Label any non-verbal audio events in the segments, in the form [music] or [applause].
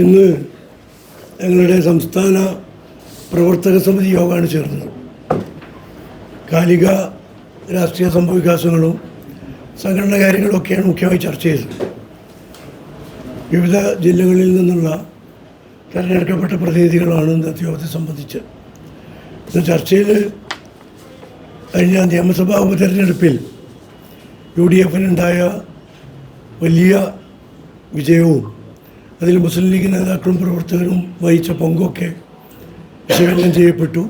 ഇന്ന് ഞങ്ങളുടെ സംസ്ഥാന പ്രവർത്തക സമിതി യോഗമാണ് ചേർന്നത്. കാലിക രാഷ്ട്രീയ സംഭവവികാസങ്ങളും സംഘടന കാര്യങ്ങളൊക്കെയാണ് മുഖ്യമായി ചർച്ച ചെയ്തത്. വിവിധ ജില്ലകളിൽ നിന്നുള്ള തിരഞ്ഞെടുക്കപ്പെട്ട പ്രതിനിധികളാണ് ഇന്നത്തെ യോഗത്തെ സംബന്ധിച്ച്. ഇന്ന് ചർച്ചയിൽ കഴിഞ്ഞ നിയമസഭാ ഉപതെരഞ്ഞെടുപ്പിൽ യു ഡി എഫിനുണ്ടായ വലിയ വിജയവും അതിൽ മുസ്ലിം ലീഗ് നേതാക്കളും പ്രവർത്തകരും വഹിച്ച പങ്കൊക്കെ വിശകലനം ചെയ്യപ്പെട്ടു.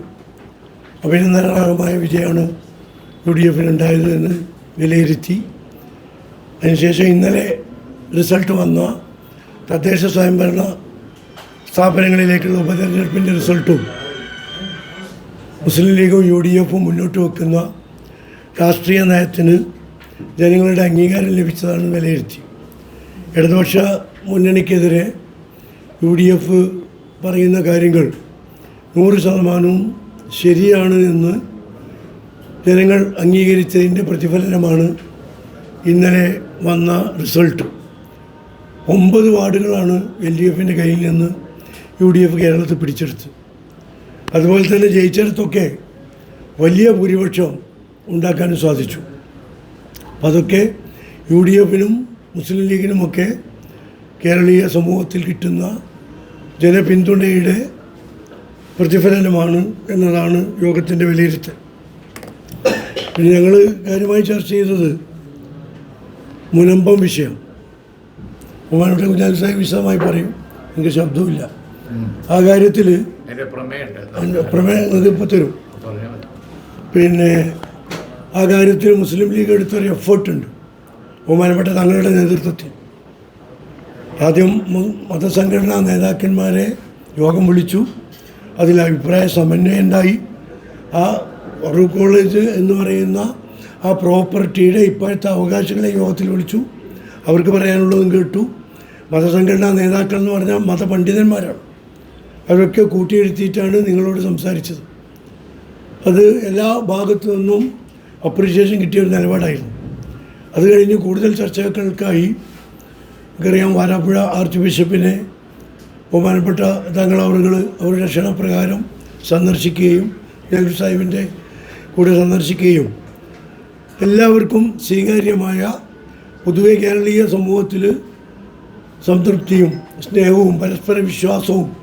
അഭിനന്ദനാർഹമായ വിജയമാണ് യു ഡി എഫിനുണ്ടായത് എന്ന് വിലയിരുത്തി. അതിനുശേഷം ഇന്നലെ റിസൾട്ട് വന്ന തദ്ദേശ സ്വയംഭരണ സ്ഥാപനങ്ങളിലേക്കുള്ള ഉപതെരഞ്ഞെടുപ്പിന്റെ റിസൾട്ടും മുസ്ലിം ലീഗും യു ഡി എഫും മുന്നോട്ട് വെക്കുന്ന രാഷ്ട്രീയ നയത്തിന് ജനങ്ങളുടെ അംഗീകാരം ലഭിച്ചതാണ് വിലയിരുത്തി. ഇടതുപക്ഷ മുന്നണിക്കെതിരെ യു ഡി എഫ് പറയുന്ന കാര്യങ്ങൾ നൂറ് ശതമാനവും ശരിയാണ് എന്ന് ജനങ്ങൾ അംഗീകരിച്ചതിന്റെ പ്രതിഫലനമാണ് ഇന്നലെ വന്ന റിസൾട്ട്. ഒമ്പത് വാർഡുകളാണ് എൽ ഡി എഫിന്റെ കയ്യിൽ നിന്ന് യു ഡി എഫ് കേരളത്തിൽ പിടിച്ചെടുത്തു അതുപോലെ തന്നെ ജയിച്ചിടത്തൊക്കെ വലിയ ഭൂരിപക്ഷം ഉണ്ടാക്കാനും സാധിച്ചു. അതൊക്കെ യു ഡി എഫിനും മുസ്ലിം ലീഗിനുമൊക്കെ കേരളീയ സമൂഹത്തിൽ കിട്ടുന്ന ജനപിന്തുണയുടെ പ്രതിഫലനമാണ് എന്നതാണ് യോഗത്തിന്റെ വിലയിരുത്തൽ. പിന്നെ ഞങ്ങൾ കാര്യമായി ചർച്ച ചെയ്തത് മുനമ്പം വിഷയം. ഉമ്മാനോട്ടെ കുഞ്ഞാലി സാഹിബ് വിശദമായി പറയും. എനിക്ക് ശബ്ദമില്ല ആ കാര്യത്തിൽ പ്രമേയം ഇപ്പോൾ തരും. പിന്നെ ആ കാര്യത്തിൽ മുസ്ലിം ലീഗ് എടുത്തൊരു എഫേർട്ടുണ്ട് ബഹുമാനപ്പെട്ട തങ്ങളുടെ നേതൃത്വത്തിൽ. ആദ്യം മതസംഘടനാ നേതാക്കന്മാരെ യോഗം വിളിച്ചു. അതിൽ അഭിപ്രായ സമന്വയം ഉണ്ടായി. ആ ഫറൂഖ് കോളേജ് എന്ന് പറയുന്ന ആ പ്രോപ്പർട്ടിയുടെ ഇപ്പോഴത്തെ അവകാശങ്ങളെ യോഗത്തിൽ വിളിച്ചു. അവർക്ക് പറയാനുള്ളതും കേട്ടു. മതസംഘടനാ നേതാക്കൾ എന്ന് പറഞ്ഞാൽ മതപണ്ഡിതന്മാരാണ്. അവരൊക്കെ കൂട്ടിയിരുത്തിയിട്ടാണ് നിങ്ങളോട് സംസാരിച്ചത്. അത് എല്ലാ ഭാഗത്തു നിന്നും അപ്രീഷിയേഷൻ കിട്ടിയ ഒരു നിലപാടായിരുന്നു. അത് കഴിഞ്ഞ് കൂടുതൽ ചർച്ചകൾക്കായി നമുക്കറിയാം വാരാപ്പുഴ ആർച്ച് ബിഷപ്പിനെ ബഹുമാനപ്പെട്ട തങ്ങൾ അവരുടെ ക്ഷണപ്രകാരം സന്ദർശിക്കുകയും നെഹ്റു സാഹിബിന്റെ കൂടെ സന്ദർശിക്കുകയും. എല്ലാവർക്കും സ്വീകാര്യമായ പൊതുവെ കേരളീയ സമൂഹത്തിൽ സംതൃപ്തിയും സ്നേഹവും പരസ്പര വിശ്വാസവും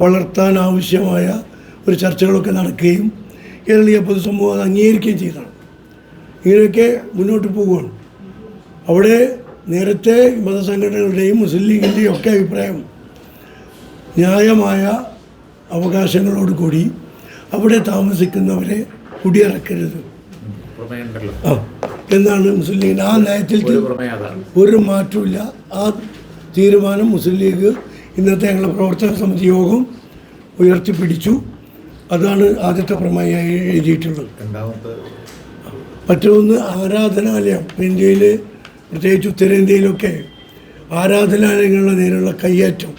വളർത്താൻ ആവശ്യമായ ഒരു ചർച്ചകളൊക്കെ നടക്കുകയും കേരളീയ പൊതുസമൂഹം അത് അംഗീകരിക്കുകയും ചെയ്തതാണ്. ഇങ്ങനെയൊക്കെ മുന്നോട്ട് പോവുകയാണ്. അവിടെ നേരത്തെ മതസംഘടനകളുടെയും മുസ്ലിം ലീഗിന്റെയും ഒക്കെ അഭിപ്രായം ന്യായമായ അവകാശങ്ങളോട് കൂടി അവിടെ താമസിക്കുന്നവരെ കുടിയിറക്കരുത്. ആ എന്നാണ് മുസ്ലിം ലീഗിന്റെ ആ നയത്തിൽ ഒരു മാറ്റമില്ല ആ തീരുമാനം മുസ്ലിം ലീഗ് ഇന്നത്തെ ഞങ്ങളുടെ പ്രവർത്തന സമിതി യോഗം ഉയർത്തിപ്പിടിച്ചു. അതാണ് ആദ്യത്തെ പ്രമേയമായി എഴുതിയിട്ടുള്ളത്. മറ്റൊന്ന് ആരാധനാലയം ഇന്ത്യയിൽ പ്രത്യേകിച്ച് ഉത്തരേന്ത്യയിലൊക്കെ ആരാധനാലയങ്ങളുടെ നേരെയുള്ള കയ്യേറ്റം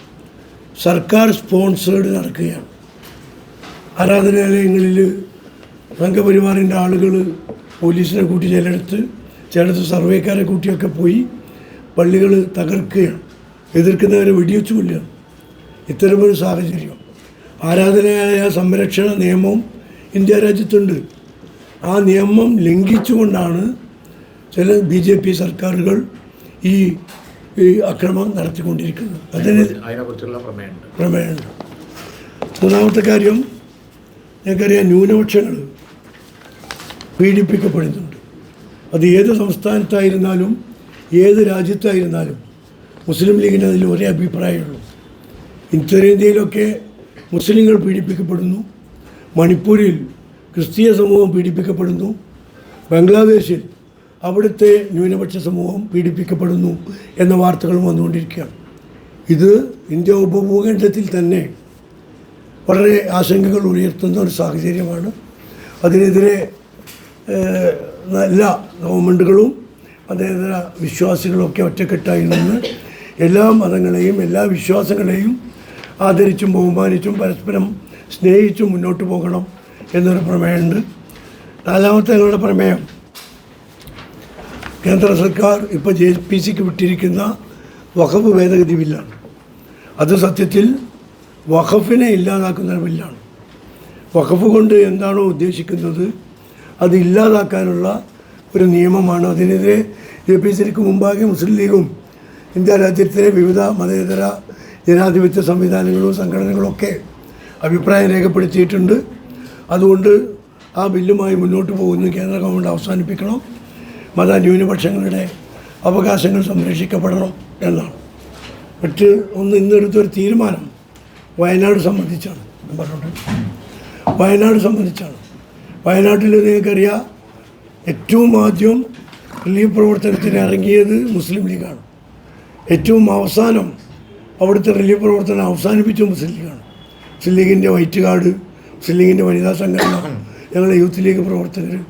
സർക്കാർ സ്പോൺസേഡ് നടക്കുകയാണ്. ആരാധനാലയങ്ങളിൽ സംഘപരിവാറിന്റെ ആളുകൾ പോലീസിനെ കൂട്ടി ചിലയിടത്ത് ചിലടത്ത് സർവേക്കാരെ കൂട്ടിയൊക്കെ പോയി പള്ളികൾ തകർക്കുകയാണ്. എതിർക്കുന്നവരെ വെടിവെച്ചു കൊല്ലുകയാണ് ഇത്തരമൊരു സാഹചര്യം. ആരാധനാലയ സംരക്ഷണ നിയമം ഇന്ത്യ രാജ്യത്തുണ്ട്. ആ നിയമം ലംഘിച്ചുകൊണ്ടാണ് ചില ബി ജെ പി സർക്കാരുകൾ ഈ ഈ അക്രമം നടത്തിക്കൊണ്ടിരിക്കുന്നത് അതിന് അതിനെക്കുറിച്ചുള്ള പ്രമേയം പ്രമേയമുണ്ട്. മൂന്നാമത്തെ കാര്യം ഞങ്ങൾക്കറിയാം ന്യൂനപക്ഷങ്ങൾ പീഡിപ്പിക്കപ്പെടുന്നുണ്ട്. അത് ഏത് സംസ്ഥാനത്തായിരുന്നാലും ഏത് രാജ്യത്തായിരുന്നാലും മുസ്ലിം ലീഗിന് അതിൽ ഒരേ അഭിപ്രായമുള്ളൂ. ഉത്തരേന്ത്യയിലൊക്കെ മുസ്ലിങ്ങൾ പീഡിപ്പിക്കപ്പെടുന്നു. മണിപ്പൂരിൽ ക്രിസ്തീയ സമൂഹം പീഡിപ്പിക്കപ്പെടുന്നു. ബംഗ്ലാദേശിൽ അവിടുത്തെ ന്യൂനപക്ഷ സമൂഹം പീഡിപ്പിക്കപ്പെടുന്നു എന്ന വാർത്തകളും വന്നുകൊണ്ടിരിക്കുകയാണ്. ഇത് ഇന്ത്യ ഉപഭൂഖണ്ഡത്തിൽ തന്നെ വളരെ ആശങ്കകൾ ഉയർത്തുന്ന ഒരു സാഹചര്യമാണ്. അതിനെതിരെ എല്ലാ ഗവൺമെന്റുകളും അതേതര വിശ്വാസികളൊക്കെ ഒറ്റക്കെട്ടായി നിന്ന് എല്ലാ മതങ്ങളെയും എല്ലാ വിശ്വാസങ്ങളെയും ആദരിച്ചും ബഹുമാനിച്ചും പരസ്പരം സ്നേഹിച്ചും മുന്നോട്ട് പോകണം എന്നൊരു പ്രമേയമുണ്ട്. നാലാമത്തെ ഞങ്ങളുടെ പ്രമേയം കേന്ദ്ര സർക്കാർ ഇപ്പോൾ ജെ പി സിക്ക് വിട്ടിരിക്കുന്ന വഖഫ് ഭേദഗതി ബില്ലാണ്. അത് സത്യത്തിൽ വഖഫിനെ ഇല്ലാതാക്കുന്ന ബില്ലാണ്. വഖഫ് കൊണ്ട് എന്താണോ ഉദ്ദേശിക്കുന്നത്? അത് ഇല്ലാതാക്കാനുള്ള ഒരു നിയമമാണ്. അതിനെതിരെ ജെ പി സിക്ക് മുമ്പാകെ മുസ്ലിം ലീഗും ഇന്ത്യ രാജ്യത്തിലെ വിവിധ മതേതര ജനാധിപത്യ സംവിധാനങ്ങളും സംഘടനകളൊക്കെ അഭിപ്രായം രേഖപ്പെടുത്തിയിട്ടുണ്ട്. അതുകൊണ്ട് ആ ബില്ലുമായി മുന്നോട്ട് പോകുന്നു. കേന്ദ്ര ഗവൺമെന്റ് അവസാനിപ്പിക്കണം. മത ന്യൂനപക്ഷങ്ങളുടെ അവകാശങ്ങൾ സംരക്ഷിക്കപ്പെടണം എന്നാണ്. മറ്റ് ഒന്ന് ഇന്നെടുത്തൊരു തീരുമാനം വയനാട് സംബന്ധിച്ചാണ്. ഞാൻ പറഞ്ഞോട്ടെ. വയനാട് സംബന്ധിച്ചാണ്. വയനാട്ടിൽ നിങ്ങൾക്കറിയാം ഏറ്റവും ആദ്യം റിലീഫ് പ്രവർത്തനത്തിന് ഇറങ്ങിയത് മുസ്ലിം ലീഗാണ്. ഏറ്റവും അവസാനം അവിടുത്തെ റിലീഫ് പ്രവർത്തനം അവസാനിപ്പിച്ച മുസ്ലിം ലീഗാണ്. മുസ്ലിം ലീഗിന്റെ വൈറ്റ് കാർഡ് മുസ്ലിം ലീഗിന്റെ വനിതാ സംഘടന ഞങ്ങളുടെ യൂത്ത് ലീഗ് പ്രവർത്തകർ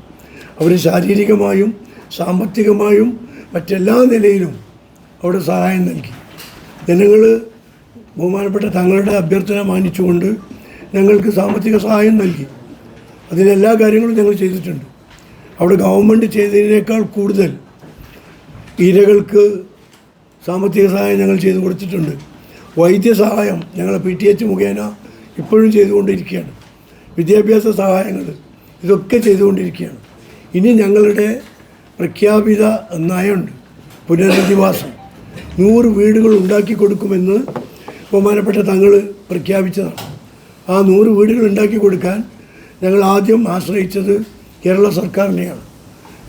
അവർ ശാരീരികമായും സാമ്പത്തികമായും മറ്റെല്ലാ നിലയിലും അവിടെ സഹായം നൽകി. ജനങ്ങൾ ബഹുമാനപ്പെട്ട തങ്ങളുടെ അഭ്യർത്ഥന മാനിച്ചുകൊണ്ട് ഞങ്ങൾക്ക് സാമ്പത്തിക സഹായം നൽകി. അതിലെല്ലാ കാര്യങ്ങളും ഞങ്ങൾ ചെയ്തിട്ടുണ്ട്. അവിടെ ഗവൺമെന്റ് ചെയ്തതിനേക്കാൾ കൂടുതൽ ഇരകൾക്ക് സാമ്പത്തിക സഹായം ഞങ്ങൾ ചെയ്തു കൊടുത്തിട്ടുണ്ട്. വൈദ്യസഹായം ഞങ്ങൾ പി ടി എച്ച് മുഖേന ഇപ്പോഴും ചെയ്തുകൊണ്ടിരിക്കുകയാണ്. വിദ്യാഭ്യാസ സഹായങ്ങൾ ഇതൊക്കെ ചെയ്തുകൊണ്ടിരിക്കുകയാണ്. ഇനി ഞങ്ങളുടെ പ്രഖ്യാപിത നയമുണ്ട്. പുനരധിവാസം. നൂറ് വീടുകൾ ഉണ്ടാക്കി കൊടുക്കുമെന്ന് ബഹുമാനപ്പെട്ട തങ്ങൾ പ്രഖ്യാപിച്ചതാണ്. ആ നൂറ് വീടുകൾ ഉണ്ടാക്കി കൊടുക്കാൻ ഞങ്ങൾ ആദ്യം ആശ്രയിച്ചത് കേരള സർക്കാരിനെയാണ്.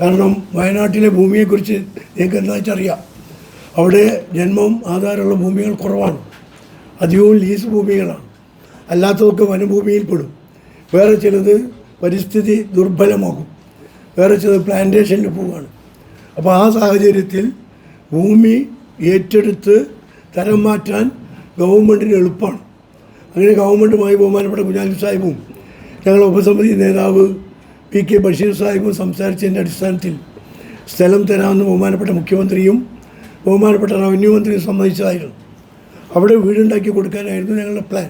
കാരണം വയനാട്ടിലെ ഭൂമിയെക്കുറിച്ച് നിങ്ങൾക്ക് എന്താ വെച്ചറിയാം അവിടെ ജന്മം ആധാരമുള്ള ഭൂമികൾ കുറവാണ്. അധികവും ലീസ് ഭൂമികളാണ്. അല്ലാത്തതൊക്കെ വനഭൂമിയിൽപ്പെടും വേറെ ചിലത് പരിസ്ഥിതി ദുർബലമാകും. വേറെ ചെറിയ പ്ലാന്റേഷനിൽ പോവുകയാണ് അപ്പോൾ ആ സാഹചര്യത്തിൽ ഭൂമി ഏറ്റെടുത്ത് തരം മാറ്റാൻ ഗവൺമെന്റിന് എളുപ്പമാണ്. അങ്ങനെ ഗവൺമെന്റുമായി ബഹുമാനപ്പെട്ട കുഞ്ഞാലി സാഹിബും ഞങ്ങളുടെ ഉപസമിതി നേതാവ് പി കെ ബഷീർ സാഹിബും സംസാരിച്ചതിന്റെ അടിസ്ഥാനത്തിൽ സ്ഥലം തരാമെന്ന് ബഹുമാനപ്പെട്ട മുഖ്യമന്ത്രിയും ബഹുമാനപ്പെട്ട റവന്യൂ മന്ത്രിയും സമ്മതിച്ചതായിരുന്നു. അവിടെ വീടുണ്ടാക്കി കൊടുക്കാനായിരുന്നു ഞങ്ങളുടെ പ്ലാൻ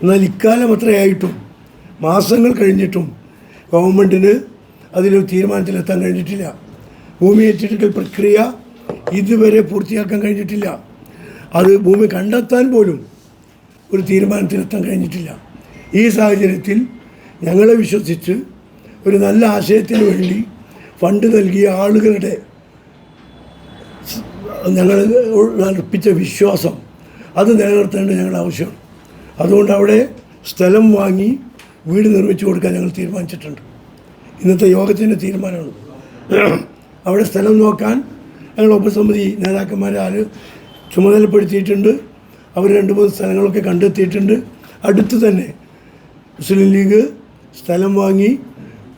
എന്നാൽ ഇക്കാലം അത്രയായിട്ടും മാസങ്ങൾ കഴിഞ്ഞിട്ടും ഗവൺമെന്റിന് അതിലൊരു തീരുമാനത്തിലെത്താൻ കഴിഞ്ഞിട്ടില്ല. ഭൂമി ഏറ്റെടുക്കൽ പ്രക്രിയ ഇതുവരെ പൂർത്തിയാക്കാൻ കഴിഞ്ഞിട്ടില്ല. അത് ഭൂമി കണ്ടെത്താൻ പോലും ഒരു തീരുമാനത്തിലെത്താൻ കഴിഞ്ഞിട്ടില്ല. ഈ സാഹചര്യത്തിൽ ഞങ്ങളെ വിശ്വസിച്ച് ഒരു നല്ല ആശയത്തിന് വേണ്ടി ഫണ്ട് നൽകിയ ആളുകളുടെ ഞങ്ങൾ അർപ്പിച്ച വിശ്വാസം അത് നിലനിർത്തേണ്ടത് ഞങ്ങളുടെ ആവശ്യമാണ്. അതുകൊണ്ട് അവിടെ സ്ഥലം വാങ്ങി വീട് നിർമ്മിച്ചു കൊടുക്കാൻ ഞങ്ങൾ തീരുമാനിച്ചിട്ടുണ്ട്. ഇന്നത്തെ യോഗത്തിന്റെ തീരുമാനമാണ്. അവിടെ സ്ഥലം നോക്കാൻ ഞങ്ങൾ ഉപസമിതി നേതാക്കന്മാരെ ആര് ചുമതലപ്പെടുത്തിയിട്ടുണ്ട്. അവർ രണ്ട് മൂന്ന് സ്ഥലങ്ങളൊക്കെ കണ്ടെത്തിയിട്ടുണ്ട്. അടുത്ത് തന്നെ മുസ്ലിം ലീഗ് സ്ഥലം വാങ്ങി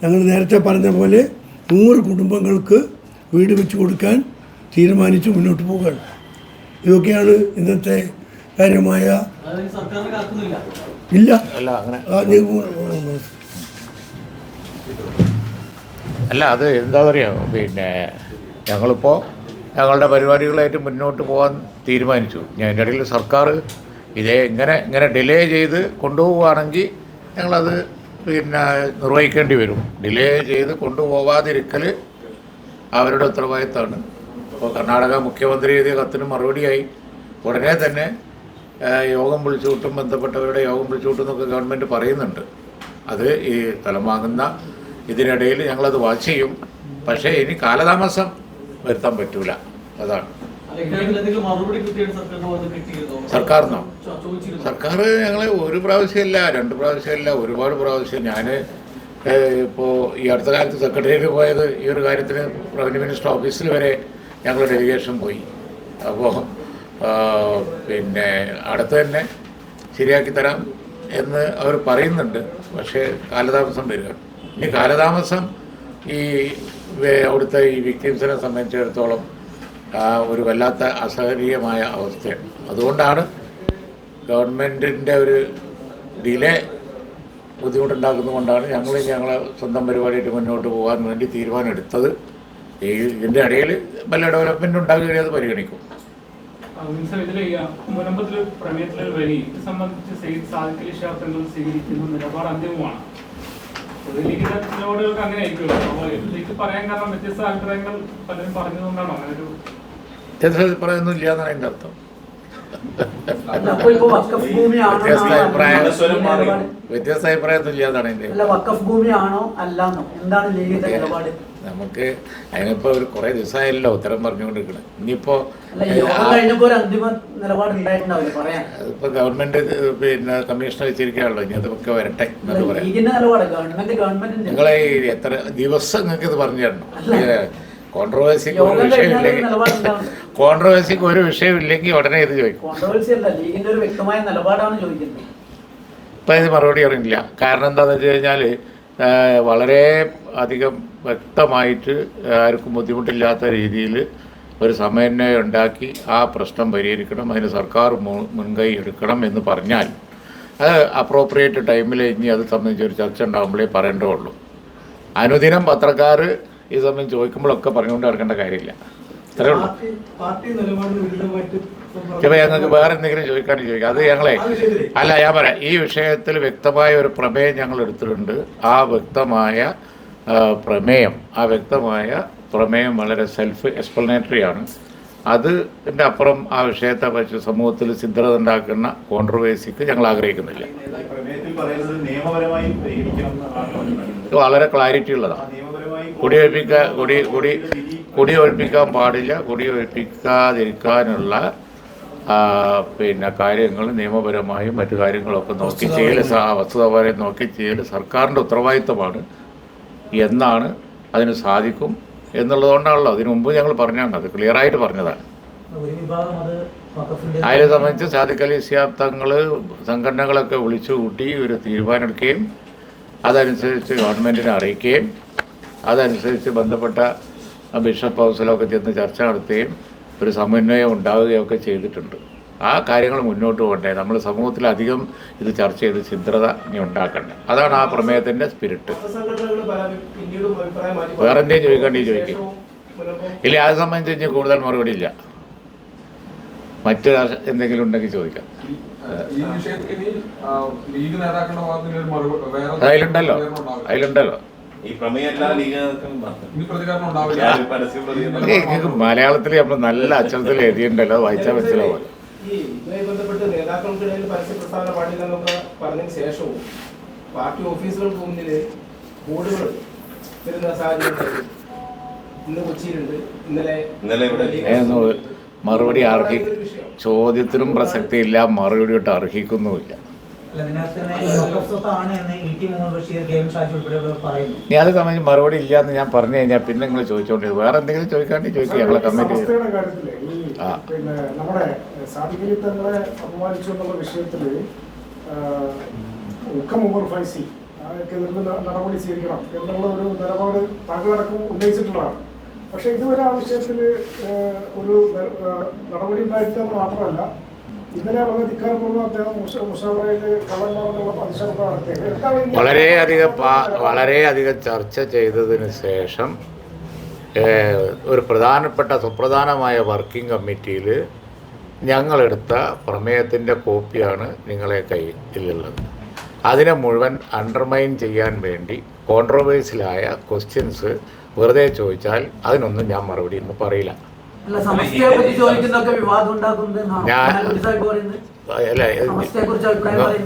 ഞങ്ങൾ നേരത്തെ പറഞ്ഞ പോലെ നൂറ് കുടുംബങ്ങൾക്ക് വീട് വെച്ച് കൊടുക്കാൻ തീരുമാനിച്ച് മുന്നോട്ട് പോവുകയാണ്. ഇതൊക്കെയാണ് ഇന്നത്തെ കാര്യമായ ഇല്ല. അല്ല അത് എന്താ പറയുക പിന്നെ ഞങ്ങളിപ്പോൾ ഞങ്ങളുടെ പരിപാടികളായിട്ട് മുന്നോട്ട് പോകാൻ തീരുമാനിച്ചു. എന്റെ ഇടയിൽ സർക്കാർ ഇതേ ഇങ്ങനെ ഇങ്ങനെ ഡിലേ ചെയ്ത് കൊണ്ടുപോവുകയാണെങ്കിൽ ഞങ്ങളത് പിന്നെ നിർവഹിക്കേണ്ടി വരും. ഡിലേ ചെയ്ത് കൊണ്ടുപോവാതിരിക്കൽ അവരുടെ ഉത്തരവാദിത്തമാണ്. ഇപ്പോൾ കർണാടക മുഖ്യമന്ത്രി എഴുതിയ കത്തിന് മറുപടിയായി ഉടനെ തന്നെ യോഗം വിളിച്ചുകൂട്ടും ബന്ധപ്പെട്ടവരുടെ യോഗം വിളിച്ചുകൂട്ടും എന്നൊക്കെ ഗവൺമെന്റ് പറയുന്നുണ്ട്. അത് ഈ സ്ഥലം വാങ്ങുന്ന ഇതിനിടയിൽ ഞങ്ങളത് വാച്ച് ചെയ്യും. പക്ഷേ ഇനി കാലതാമസം വരുത്താൻ പറ്റൂല. അതാണ്. സർക്കാരിനോ സർക്കാർ ഞങ്ങളെ ഒരു പ്രാവശ്യമല്ല രണ്ട് പ്രാവശ്യമല്ല ഒരുപാട് പ്രാവശ്യം. ഞാൻ ഇപ്പോൾ ഈ അടുത്ത കാലത്ത് സെക്രട്ടേറിയറ്റ് പോയത് ഈ ഒരു കാര്യത്തിന് റവന്യൂ മിനിസ്റ്റർ ഓഫീസിൽ വരെ ഞങ്ങൾ ഡെലിഗേഷൻ പോയി. അപ്പോൾ പിന്നെ അടുത്ത് തന്നെ ശരിയാക്കി തരാം എന്ന് അവർ പറയുന്നുണ്ട്. പക്ഷേ കാലതാമസം വരിക. ഇനി കാലതാമസം ഈ അവിടുത്തെ ഈ വിക്ടിംസിനെ സംബന്ധിച്ചിടത്തോളം ഒരു വല്ലാത്ത അസഹനീയമായ അവസ്ഥയാണ്. അതുകൊണ്ടാണ് ഗവൺമെന്റിന്റെ ഒരു ഡിലേ ബുദ്ധിമുട്ടുണ്ടാക്കുന്നതുകൊണ്ടാണ് ഞങ്ങൾ ഞങ്ങളെ സ്വന്തം പരിപാടിയായിട്ട് മുന്നോട്ട് പോകാൻ വേണ്ടി തീരുമാനമെടുത്തത്. ഈ ഇതിന്റെ ഇടയിൽ വല്ല ഡെവലപ്മെന്റ് ഉണ്ടാകുകയാണെങ്കിൽ അത് പരിഗണിക്കും. ഈ പ്രമേയത്തിലൊരു ഇത് സംബന്ധിച്ച് സ്വീകരിക്കുന്ന നിലപാട് അന്തിമമാണ്. പൊതുലിഖിത അങ്ങനെ പറയാൻ കാരണം വ്യത്യസ്ത അഭിപ്രായങ്ങൾ പലരും പറഞ്ഞതുകൊണ്ടാണോ? അങ്ങനെ ഒരു വ്യത്യസ്ത പറയുന്നില്ല എന്നാണ് എന്റെ അർത്ഥം അപ്പൊ ഇപ്പൊ വക്കഫ് ഭൂമിയാണോ വ്യത്യസ്ത അഭിപ്രായം? വ്യത്യസ്ത അഭിപ്രായത്തിൽ ഇല്ലാതാണ് നിലപാട്? നമുക്ക് അതിനിപ്പോ ഒരു കുറെ ദിവസമായല്ലോ ഉത്തരം പറഞ്ഞുകൊണ്ടിരിക്കണം. ഇനിയിപ്പോ ഇപ്പൊ ഗവൺമെന്റ് പിന്നെ കമ്മീഷൻ വെച്ചിരിക്കുകയാണല്ലോ. ഇനി അതൊക്കെ വരട്ടെ എന്നൊക്കെ പറയാം. നിങ്ങളെ എത്ര ദിവസം നിങ്ങൾക്ക് ഇത് പറഞ്ഞു തരണം. കോൺട്രവേഴ്സിക്ക് ഒരു വിഷയമില്ലെങ്കിൽ കോൺട്രവേഴ്സിക്ക് ഒരു വിഷയമില്ലെങ്കിൽ ഉടനെ ഇത് ചോദിക്കും. ഇപ്പം ഇത് മറുപടി അറിയില്ല കാരണം എന്താണെന്ന് വെച്ച് കഴിഞ്ഞാൽ വളരെ അധികം വ്യക്തമായിട്ട് ആർക്കും ബുദ്ധിമുട്ടില്ലാത്ത രീതിയിൽ ഒരു സമന്വയം ഉണ്ടാക്കി ആ പ്രശ്നം പരിഹരിക്കണം അതിന് സർക്കാർ മുൻകൈ എടുക്കണം എന്ന് പറഞ്ഞാൽ അത് അപ്രോപ്രിയേറ്റ് ടൈമിൽ ഇനി അത് സംബന്ധിച്ച് ഒരു ചർച്ച ഉണ്ടാകുമ്പോഴേ പറയേണ്ടതുള്ളൂ. അനുദിനം പത്രക്കാർ ഈ സമയം ചോദിക്കുമ്പോഴൊക്കെ പറഞ്ഞുകൊണ്ട് നടക്കേണ്ട കാര്യമില്ല. അത്രേ ഉള്ളൂ. ചിലപ്പോൾ ഞങ്ങൾക്ക് വേറെ എന്തെങ്കിലും ചോദിക്കാനും ചോദിക്കാം. അത് ഞങ്ങളെ അല്ല ഞാൻ പറയാം. ഈ വിഷയത്തിൽ വ്യക്തമായ ഒരു പ്രമേയം ഞങ്ങൾ എടുത്തിട്ടുണ്ട്. ആ വ്യക്തമായ പ്രമേയം ആ വ്യക്തമായ പ്രമേയം വളരെ സെൽഫ് എക്സ്പ്ലനേറ്ററി ആണ്. അതിന്റെ അപ്പുറം ആ വിഷയത്തെ പറ്റി സമൂഹത്തിൽ സിദ്ധത ഉണ്ടാക്കുന്ന കോൺട്രവേഴ്സിക്ക് ഞങ്ങൾ ആഗ്രഹിക്കുന്നില്ല. വളരെ ക്ലാരിറ്റി ഉള്ളതാണ്. കുടിയൊഴിപ്പിക്കാൻ കുടി കുടി കുടിയൊഴിപ്പിക്കാൻ പാടില്ല. കുടിയൊഴിപ്പിക്കാതിരിക്കാനുള്ള പിന്നെ കാര്യങ്ങൾ നിയമപരമായും മറ്റു കാര്യങ്ങളൊക്കെ നോക്കി ചെയ്യൽ വസ്തുതപരം നോക്കി ചെയ്യൽ സർക്കാരിന്റെ ഉത്തരവാദിത്തമാണ് എന്നാണ് അതിന് സാധിക്കും എന്നുള്ളതുകൊണ്ടാണല്ലോ. അതിനു മുമ്പ് ഞങ്ങൾ പറഞ്ഞാണ് അത് ക്ലിയറായിട്ട് പറഞ്ഞതാണ്. അതിനെ സംബന്ധിച്ച് സാദിഖ് അലി സിയാബ് തങ്ങൾ സംഘടനകളൊക്കെ വിളിച്ചു കൂട്ടി ഒരു തീരുമാനമെടുക്കുകയും അതനുസരിച്ച് ഗവൺമെന്റിനെ അറിയിക്കുകയും അതനുസരിച്ച് ബന്ധപ്പെട്ട ബിഷപ്പ് ഹൗസിലൊക്കെ ചെന്ന് ചർച്ച നടത്തുകയും ഒരു സമന്വയം ഉണ്ടാവുകയും ഒക്കെ ചെയ്തിട്ടുണ്ട്. ആ കാര്യങ്ങൾ മുന്നോട്ട് പോകണ്ടേ? നമ്മൾ സമൂഹത്തിൽ അധികം ഇത് ചർച്ച ചെയ്ത് ഛിദ്രത ഇനി ഉണ്ടാക്കണ്ടേ? അതാണ് ആ പ്രമേയത്തിന്റെ സ്പിരിറ്റ്. വേറെ എന്തെങ്കിലും ചോദിക്കേണ്ടി ചോദിക്കും. ഇല്ല അത് സംബന്ധിച്ച് ഇനി കൂടുതൽ മറുപടി ഇല്ല. മറ്റു എന്തെങ്കിലും ഉണ്ടെങ്കിൽ ചോദിക്കാം. അതിലുണ്ടല്ലോ. അതിലുണ്ടല്ലോ. ഈ പ്രമേയം എല്ലാ ലീഗ് മലയാളത്തിൽ നമ്മൾ നല്ല അക്ഷരത്തിൽ എഴുതിയിട്ടുണ്ടല്ലോ വായിച്ചാൽ മനസ്സിലാവും ഈ ഇതുമായി ബന്ധപ്പെട്ട് നേതാക്കൾക്കിടയിൽ പരസ്യ പ്രസ്താവന പാടില്ല എന്നൊക്കെ പറഞ്ഞതിന് ശേഷവും പാർട്ടി ഓഫീസുകൾക്ക് മുന്നിൽ ബോർഡുകൾ വരുന്ന സാഹചര്യം ഇന്ന് കൊച്ചിയിലുണ്ട്. ഇന്നലെ ഇന്നലെ ഇവിടെ മറുപടി അർഹി ചോദ്യത്തിനും പ്രസക്തിയില്ല മറുപടി ഇട്ട് അർഹിക്കുന്നുമില്ല. ഇനി അത് സംബന്ധിച്ച് മറുപടി ഇല്ല എന്ന് ഞാൻ പറഞ്ഞു കഴിഞ്ഞാൽ പിന്നെ നിങ്ങൾ ചോദിച്ചോണ്ടിരുന്നു വേറെ എന്തെങ്കിലും ചോദിക്കാണ്ട് ചോദിക്കുക ഞങ്ങളെ കമ്മിറ്റി ആ. പിന്നെ നമ്മുടെ സാധികരിത്തങ്ങളെ അപമാനിച്ചു എന്നുള്ള വിഷയത്തിൽ ഉക്കം ഉമർ ഫൈസി എതിർത്ത് നടപടി സ്വീകരിക്കണം എന്നുള്ള ഒരു നിലപാട് താങ്കളടക്കം ഉന്നയിച്ചിട്ടുള്ളതാണ്. പക്ഷെ ഇതുവരെ ആ വിഷയത്തിൽ ഒരു നടപടി ഉണ്ടായിട്ടെന്ന് മാത്രമല്ല വളരെയധികം വളരെയധികം ചർച്ച ചെയ്തതിന് ശേഷം ഒരു പ്രധാനപ്പെട്ട സുപ്രധാനമായ വർക്കിംഗ് കമ്മിറ്റിയിൽ ഞങ്ങളെടുത്ത പ്രമേയത്തിന്റെ കോപ്പിയാണ് നിങ്ങളെ കയ്യിലുള്ളത്. അതിനെ മുഴുവൻ അണ്ടർമൈൻ ചെയ്യാൻ വേണ്ടി കോൺട്രവേഴ്സിലായ ക്വസ്റ്റ്യൻസ് വെറുതെ ചോദിച്ചാൽ അതിനൊന്നും ഞാൻ മറുപടി ഒന്നും പറയില്ല. അല്ല അല്ല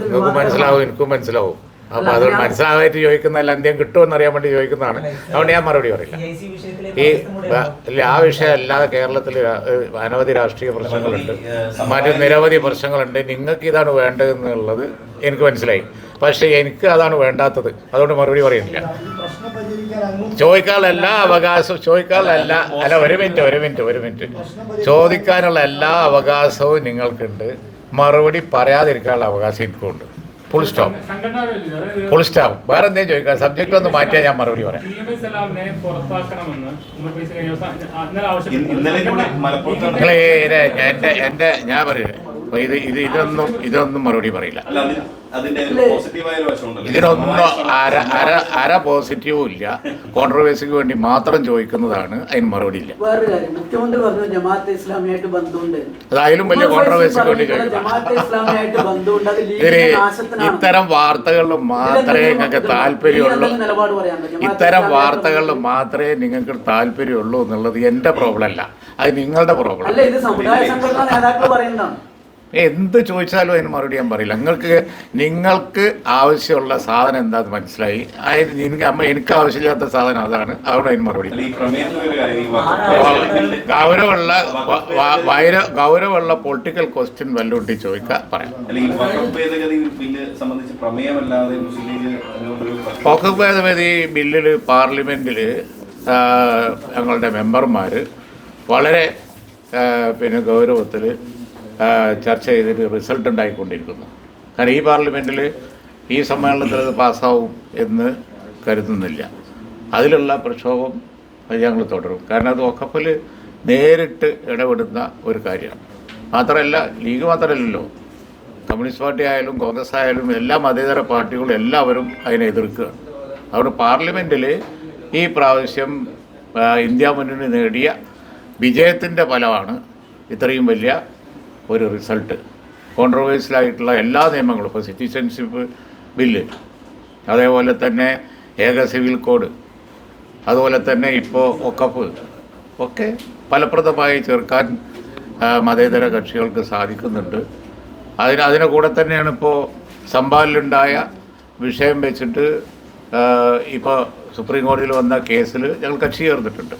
നിങ്ങൾക്ക് മനസ്സിലാവും എനിക്കും മനസ്സിലാവും. അപ്പൊ അല്ല, അത് മനസ്സിലാവായിട്ട് ചോദിക്കുന്നതല്ല എന്തെങ്കിലും കിട്ടുമെന്ന് അറിയാൻ വേണ്ടി ചോദിക്കുന്നതാണ്. അതുകൊണ്ട് ഞാൻ മറുപടി പറയില്ല. ഈ ഇല്ല ആ വിഷയം അല്ലാതെ കേരളത്തിൽ അനവധി രാഷ്ട്രീയ പ്രശ്നങ്ങളുണ്ട്. മറ്റു നിരവധി പ്രശ്നങ്ങളുണ്ട്. നിങ്ങൾക്ക് ഇതാണ് വേണ്ടതെന്നുള്ളത് എനിക്ക് മനസ്സിലായി. പക്ഷേ എനിക്ക് അതാണ് വേണ്ടാത്തത്. അതുകൊണ്ട് മറുപടി പറയുന്നില്ല. ചോദിക്കാനുള്ള എല്ലാ അവകാശവും ചോദിക്കാനുള്ള എല്ലാ അല്ല ഒരു മിനിറ്റ് ഒരു മിനിറ്റ് ഒരു മിനിറ്റ്. ചോദിക്കാനുള്ള എല്ലാ അവകാശവും നിങ്ങൾക്കുണ്ട്. മറുപടി പറയാതിരിക്കാനുള്ള അവകാശം എനിക്കുണ്ട്. ഫുൾ സ്റ്റോപ്പ് ഫുൾ സ്റ്റോപ്പ് വേറെ എന്തെങ്കിലും ചോദിക്കാം? സബ്ജക്റ്റ് ഒന്ന് മാറ്റിയാൽ ഞാൻ മറുപടി പറയാം. ടി എം എസ് എല്ലാമിനെ പുറത്താക്കണമെന്ന് ഉമ്മർ ഫൈസി ഇന്നലെ ഇന്ന് മലപ്പുറത്താണ് നിങ്ങൾ എന്റെ എന്റെ ഞാൻ പറയുന്നത് അപ്പോൾ ഇത് ഇത് ഇതൊന്നും ഇതൊന്നും മറുപടി പറയില്ല. അല്ല അതിന് പോസിറ്റീവായ ഒരു വശമുണ്ടല്ലോ. ഇതിനൊന്നും അര അര അര പോസിറ്റീവും ഇല്ല. കോൺട്രവേഴ്സിക്ക് വേണ്ടി മാത്രം ചോദിക്കുന്നതാണ്. അതിന് മറുപടി ഇല്ല. വേറെ കാര്യം. മുഖ്യമന്ത്രി പറഞ്ഞു ജമാഅത്തെ ഇസ്ലാമിയായിട്ട് ബന്ധമുണ്ട്. അതായാലും വലിയ കോൺട്രവേഴ്സിക്ക് വേണ്ടി ചോദിക്കാം. ജമാഅത്തെ ഇസ്ലാമിയായിട്ട് ബന്ധമുണ്ട്. അത് ഇതിൽ ഇത്തരം വാർത്തകളിൽ മാത്രമേ നിങ്ങൾക്ക് താല്പര്യമുള്ളൂ. ഇത്തരം വാർത്തകളിൽ മാത്രമേ നിങ്ങൾക്ക് താല്പര്യമുള്ളൂ എന്നുള്ളത് എന്റെ പ്രോബ്ലം അല്ല. അത് നിങ്ങളുടെ പ്രോബ്ലം അല്ല ഇത് സമുദായ സംഘടന നേതാക്കൾ പറയുന്നതാണ്. എന്ത് ചോദിച്ചാലും അതിന് മറുപടി ഞാൻ പറയില്ല. നിങ്ങൾക്ക് നിങ്ങൾക്ക് ആവശ്യമുള്ള സാധനം എന്താന്ന് മനസ്സിലായി? അതായത് എനിക്ക് അമ്മ എനിക്ക് ആവശ്യമില്ലാത്ത സാധനം അതാണ്. അതുകൊണ്ട് അതിന് മറുപടി ഗൗരവമുള്ള വൈര ഗൗരവമുള്ള പൊളിറ്റിക്കൽ ക്വസ്റ്റ്യൻ വല്ലോട്ടി ചോദിക്കുക പറയാം. വഖഫ് ഭേദഗതി ബില്ലിൽ പാർലമെന്റിൽ ഞങ്ങളുടെ മെമ്പർമാർ വളരെ പിന്നെ ഗൗരവത്തിൽ ചർച്ച ചെയ്തിട്ട് റിസൾട്ട് ഉണ്ടായിക്കൊണ്ടിരിക്കുന്നു. കാരണം ഈ പാർലമെന്റിൽ ഈ സമ്മേളനത്തിൽ അത് പാസ്സാവും എന്ന് കരുതുന്നില്ല. അതിലുള്ള പ്രക്ഷോഭം ഞങ്ങൾ തുടരും. കാരണം അത് ഒക്കപ്പിൽ നേരിട്ട് ഇടപെടുന്ന ഒരു കാര്യമാണ്. മാത്രമല്ല ലീഗ് മാത്രമല്ലല്ലോ. കമ്മ്യൂണിസ്റ്റ് പാർട്ടി ആയാലും കോൺഗ്രസ് ആയാലും എല്ലാ മതേതര പാർട്ടികളും എല്ലാവരും അതിനെ എതിർക്കുകയാണ് അതുകൊണ്ട് പാർലമെന്റിൽ ഈ പ്രാവശ്യം ഇന്ത്യ മുന്നണി നേടിയ വിജയത്തിന്റെ ഫലമാണ് ഇത്രയും വലിയ ഒരു റിസൾട്ട്. കോൺട്രവേഴ്സിലായിട്ടുള്ള എല്ലാ നിയമങ്ങളും ഇപ്പോൾ സിറ്റിസൺഷിപ്പ് ബില്ല് അതേപോലെ തന്നെ ഏക സിവിൽ കോഡ് അതുപോലെ തന്നെ ഇപ്പോൾ ഒക്കപ്പ് ഒക്കെ ഫലപ്രദമായി ചേർക്കാൻ മതേതര കക്ഷികൾക്ക് സാധിക്കുന്നുണ്ട്. അതിന് അതിന് കൂടെ തന്നെയാണ് ഇപ്പോൾ സമ്പാലിലുണ്ടായ വിഷയം വെച്ചിട്ട് ഇപ്പോൾ സുപ്രീം കോടതിയിൽ വന്ന കേസിൽ ഞങ്ങൾ കക്ഷി ചേർന്നിട്ടുണ്ട്.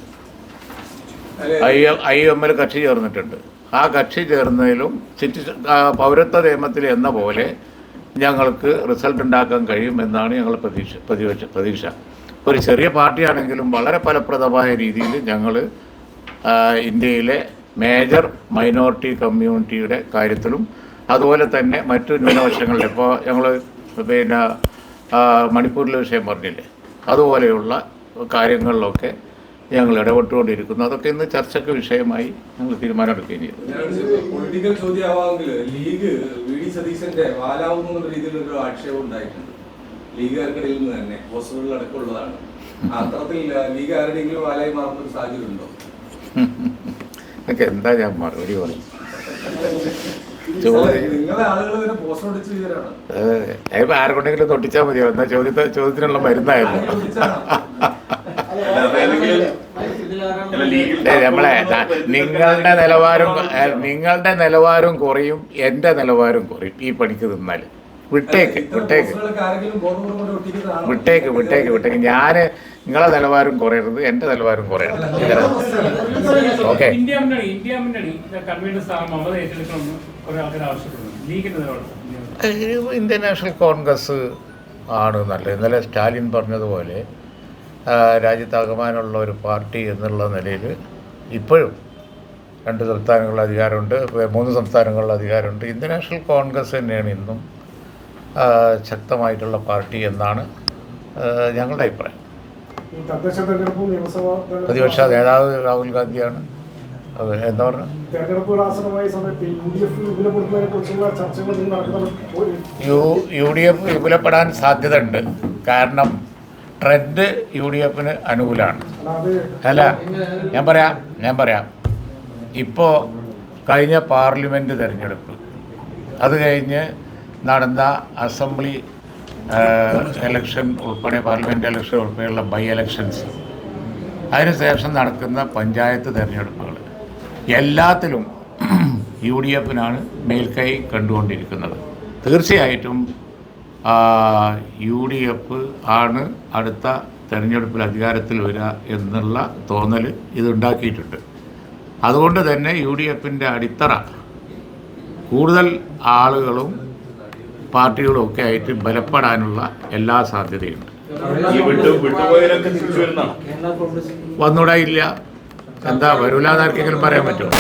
ഐ ഐ എം എൽ കക്ഷി ചേർന്നിട്ടുണ്ട്. ആ കക്ഷി ചേർന്നതിലും സിറ്റിസൺ പൗരത്വ നിയമത്തിൽ എന്ന പോലെ ഞങ്ങൾക്ക് റിസൾട്ട് ഉണ്ടാക്കാൻ കഴിയും എന്നാണ് ഞങ്ങൾ പ്രതീക്ഷ പ്രതീക്ഷ പ്രതീക്ഷ. ഒരു ചെറിയ പാർട്ടിയാണെങ്കിലും വളരെ ഫലപ്രദമായ രീതിയിൽ ഞങ്ങൾ ഇന്ത്യയിലെ മേജർ മൈനോറിറ്റി കമ്മ്യൂണിറ്റിയുടെ കാര്യത്തിലും അതുപോലെ തന്നെ മറ്റു ന്യൂനപക്ഷങ്ങളുടെ ഇപ്പോൾ ഞങ്ങൾ പിന്നെ മണിപ്പൂരിലെ വിഷയം പറഞ്ഞില്ലേ? അതുപോലെയുള്ള കാര്യങ്ങളിലൊക്കെ ഞങ്ങൾ ഇടപെട്ടുകൊണ്ടിരിക്കുന്നു. അതൊക്കെ ഇന്ന് ചർച്ചയ്ക്ക് വിഷയമായി ഞങ്ങൾ തീരുമാനമെടുക്കുകയും ചെയ്തു. പൊളിറ്റിക്കൽ ചോദ്യമാവാമെങ്കിൽ ലീഗ് വി ഡി സതീശന്റെ വാലാവുന്ന രീതിയിലൊരു ആക്ഷേപം ഉണ്ടായിട്ടുണ്ട്. ലീഗുകാർക്കിടയിൽ നിന്ന് തന്നെ പോസ്റ്ററുകളിൽ അടക്കമുള്ളതാണ്. അത്തരത്തിൽ ലീഗ് ആരുടെയെങ്കിലും വാലായി മാറുന്ന ഒരു സാഹചര്യം ഉണ്ടോ ഇതൊക്കെ [laughs] എന്താ ഞാൻ മറുപടി പറയും? ചോദ്യം ആരെക്കൊണ്ടെങ്കിലും തൊട്ടിച്ചാൽ മതിയോ? എന്നാ ചോദ്യത്തെ ചോദ്യത്തിനുള്ള മരുന്നായിരുന്നു [laughs] അല്ല, അതേതെങ്കിലും അല്ല, ലീഗിൽ ഏ, നമ്മളെ നിങ്ങളുടെ നിലവാരം നിങ്ങളുടെ നിലവാരം കുറയും എന്റെ നിലവാരം കുറയും ഈ പണിക്ക് നിന്നാൽ. വിട്ടേക്ക് വിട്ടേക്ക്. വിട്ടേക്ക് വിട്ടേക്ക് വിട്ടേക്ക്. ഞാൻ നിങ്ങളെ നിലവാരം കുറയരുത് എന്റെ നിലവാരം കുറയരുത്. ഓക്കെ ഇന്ത്യൻ നാഷണൽ കോൺഗ്രസ് ആണ് നല്ലത്. ഇന്നലെ സ്റ്റാലിൻ പറഞ്ഞതുപോലെ ആ, രാജ്യത്താകമാനുള്ള ഒരു പാർട്ടി എന്നുള്ള നിലയിൽ ഇപ്പോഴും രണ്ട് സംസ്ഥാനങ്ങളിൽ അധികാരമുണ്ട് മൂന്ന് സംസ്ഥാനങ്ങളിൽ അധികാരമുണ്ട്. ഇന്ത്യൻ നാഷണൽ കോൺഗ്രസ് തന്നെയാണ് ഇന്നും ശക്തമായിട്ടുള്ള പാർട്ടി എന്നാണ് ഞങ്ങളുടെ അഭിപ്രായം. പ്രതിപക്ഷ നേതാവ് രാഹുൽ ഗാന്ധിയാണ്. അത് എന്താ നടക്കുന്നത് യു യു ഡി എഫ് വിപുലപ്പെടാൻ സാധ്യതയുണ്ട്. കാരണം ട്രെൻഡ് യു ഡി എഫിന് അനുകൂലമാണ്. അല്ല ഞാൻ പറയാം ഞാൻ പറയാം. ഇപ്പോൾ കഴിഞ്ഞ പാർലമെന്റ് തിരഞ്ഞെടുപ്പ് അത് കഴിഞ്ഞ് നടന്ന അസംബ്ലി എലക്ഷൻ ഉൾപ്പെടെ പാർലമെന്റ് ഇലക്ഷൻ ഉൾപ്പെടെയുള്ള ബൈ എലക്ഷൻസ് അതിനുശേഷം നടക്കുന്ന പഞ്ചായത്ത് തിരഞ്ഞെടുപ്പുകൾ എല്ലാത്തിലും യു ഡി എഫിനാണ് മേൽക്കൈ കണ്ടുകൊണ്ടിരിക്കുന്നത്. തീർച്ചയായിട്ടും യു ഡി എഫ് ആണ് അടുത്ത തെരഞ്ഞെടുപ്പിൽ അധികാരത്തിൽ വരിക എന്നുള്ള തോന്നൽ ഇതുണ്ടാക്കിയിട്ടുണ്ട്. അതുകൊണ്ട് തന്നെ യു ഡി എഫിന്റെ അടിത്തറ കൂടുതൽ ആളുകളും പാർട്ടികളും ഒക്കെ ആയിട്ട് ബലപ്പെടാനുള്ള എല്ലാ സാധ്യതയുണ്ട്. വന്നൂടായില്ല എന്താ വരൂല എന്നാർക്കെങ്കിലും പറയാൻ പറ്റുമോ?